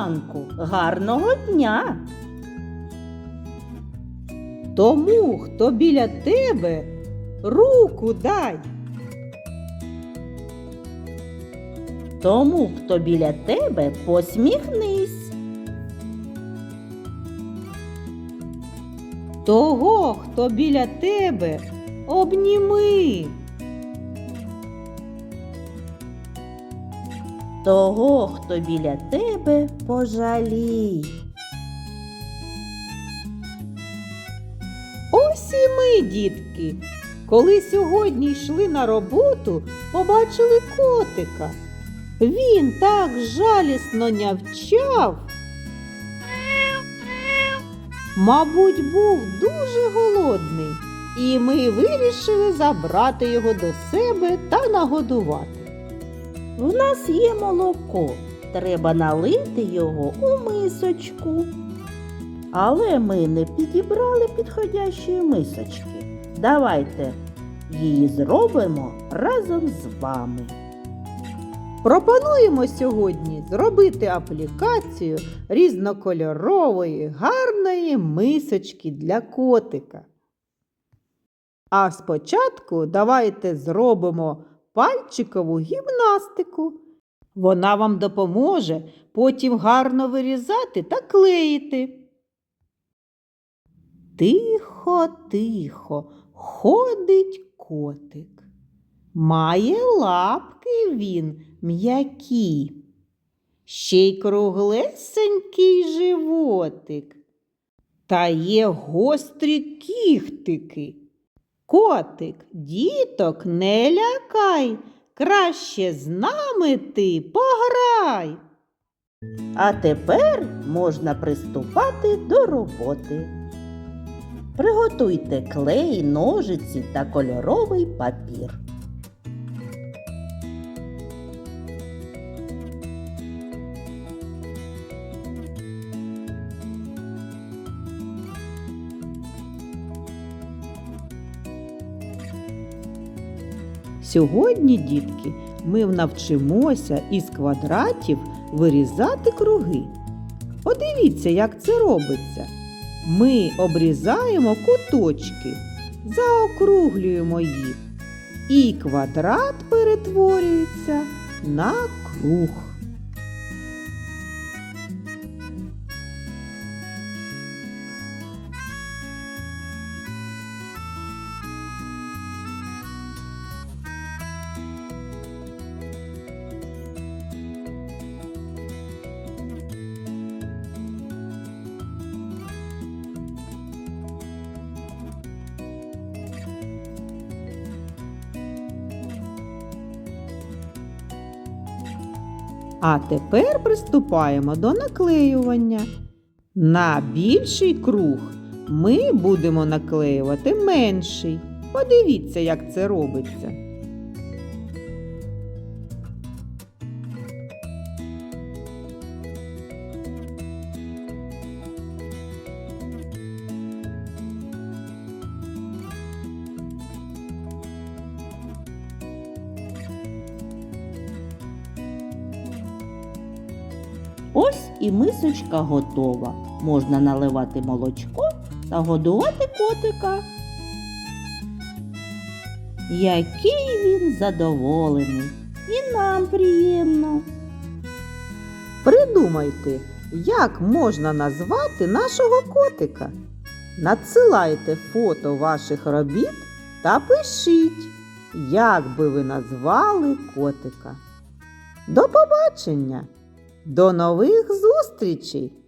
ранку, гарного дня. Тому, хто біля тебе, руку дай. Тому, хто біля тебе, посміхнись. Того, хто біля тебе, обніми. Того, хто біля тебе, пожалій. Ось і ми, дітки, коли сьогодні йшли на роботу, побачили котика. Він так жалісно нявчав. Мабуть, був дуже голодний, і ми вирішили забрати його до себе та нагодувати. В нас є молоко. Треба налити його у мисочку. Але ми не підібрали підходящої мисочки. Давайте її зробимо разом з вами. Пропонуємо сьогодні зробити аплікацію різнокольорової гарної мисочки для котика. А спочатку давайте зробимо пальчикову гімнастику. Вона вам допоможе потім гарно вирізати та клеїти. Тихо, тихо, ходить котик. Має лапки він м'які, ще й круглесенький животик, та є гострі кіхтики. Котик, діток, не лякай, краще з нами ти пограй. А тепер можна приступати до роботи. Приготуйте клей, ножиці та кольоровий папір. Сьогодні, дітки, ми навчимося із квадратів вирізати круги. Подивіться, як це робиться. Ми обрізаємо куточки, заокруглюємо їх, і квадрат перетворюється на круг. А тепер приступаємо до наклеювання. На більший круг ми будемо наклеювати менший. Подивіться, як це робиться. Ось і мисочка готова. Можна наливати молочко та годувати котика. Який він задоволений, і нам приємно. Придумайте, як можна назвати нашого котика. Надсилайте фото ваших робіт та пишіть, як би ви назвали котика. До побачення! До нових зустрічей!